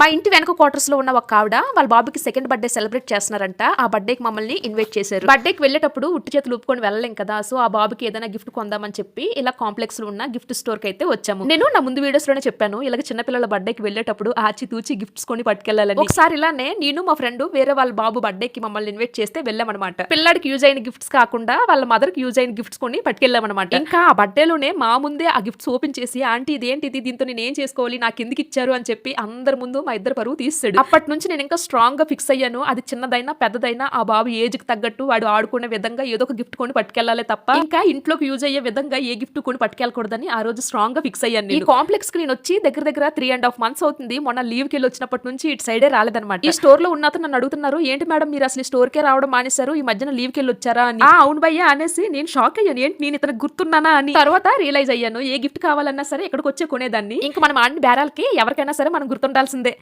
మా ఇంటి వెనక క్వార్టర్స్లో ఉన్న ఒక ఆవిడ వాళ్ళ బాబుకి సెకండ్ బర్త్డే సెలబ్రేట్ చేస్తున్నారంట. ఆ బర్త్డేకి మమ్మల్ని ఇన్వైట్ చేశారు. బర్త్డేకి వెళ్ళేటప్పుడు ఉట్టి చేతులు ఊపుకొని వెళ్ళలేం కదా సో ఆ బాబుకి ఏదైనా గిఫ్ట్ కొందామని చెప్పి ఇలా కాంప్లెక్స్లో ఉన్న గిఫ్ట్ స్టోర్కి అయితే వచ్చాము. నేను నా ముందు వీడియోస్లోనే చెప్పాను ఇలాగ చిన్నపిల్లల బర్త్డేకి వెళ్ళేటప్పుడు ఆచి తూచి గిఫ్ట్స్ కొని పట్టుకెళ్ళాలని. ఒకసారి ఇలానే నేను మా ఫ్రెండ్ వేరే వాళ్ళ బాబు బర్త్డేకి మమ్మల్ని ఇన్వైట్ చేస్తే వెళ్ళామన్నమాట. పిల్లాడికి యూజ్ అయిన గిఫ్ట్స్ కాకుండా వాళ్ళ మదర్కి యూజ్ అయిన గిఫ్ట్స్ కొని పట్టుకెళ్ళామన్నమాట. ఇంకా ఆ బర్త్డేలోనే మా ముందే ఆ గిఫ్ట్స్ ఓపెన్ చేసి ఆంటీ ఇదేంటిది? దీంతో నేను ఏం చేసుకోవాలి? నాకు ఎందుకు ఇచ్చారు? అని చెప్పి అందరి ముందు మా ఇద్దరు పరువు తీస్తాడు అప్పటి నుంచి నేను ఇంకా స్ట్రాంగ్గా ఫిక్స్ అయ్యాను. అది చిన్నదైనా పెద్దదైనా ఆ బాబు ఏజ్కి తగ్గట్టు వాడు ఆడుకునే విధంగా ఏదో ఒక గిఫ్ట్ కొని పట్టుకెళ్ళాలి తప్ప ఇంకా ఇంట్లోకి యూజ్ అయ్యే విధంగా ఏ గిఫ్ట్ కొని పట్టుకెళ్ళకూడదని ఆ రోజు స్ట్రాంగ్గా ఫిక్స్ అయ్యాను ఈ కాంప్లెక్స్కి నేను వచ్చి దగ్గర దగ్గర త్రీ అండ్ హాఫ్ మంత్స్ అవుతుంది. మొన్న లీవ్కి వెళ్ళి వచ్చినప్పటి నుంచి ఇటు సైడే రాలేదన్నమాట. ఈ స్టోర్లో ఉన్న అతను నన్ను అడుగుతున్నారు ఏంటి మేడం మీరు అసలు స్టోర్ కే రావడం మానేశారు? ఈ మధ్యన లీవ్కి వెళ్ళి వచ్చారా? అని. "ఆ, అవును భయ్యా అనేసి నేను షాక్ అయ్యాను. ఏంటి నేను ఇతను గుర్తున్నానా? అని. తర్వాత రియలైజ్ అయ్యాను ఏ గిఫ్ట్ కావాలన్నా సరే ఇక్కడికి వచ్చే కొనేదాన్ని. ఇంకా మనం ఆడిన బేరాలకి ఎవరికైనా సరే మనం గుర్తుండాల్సిందే.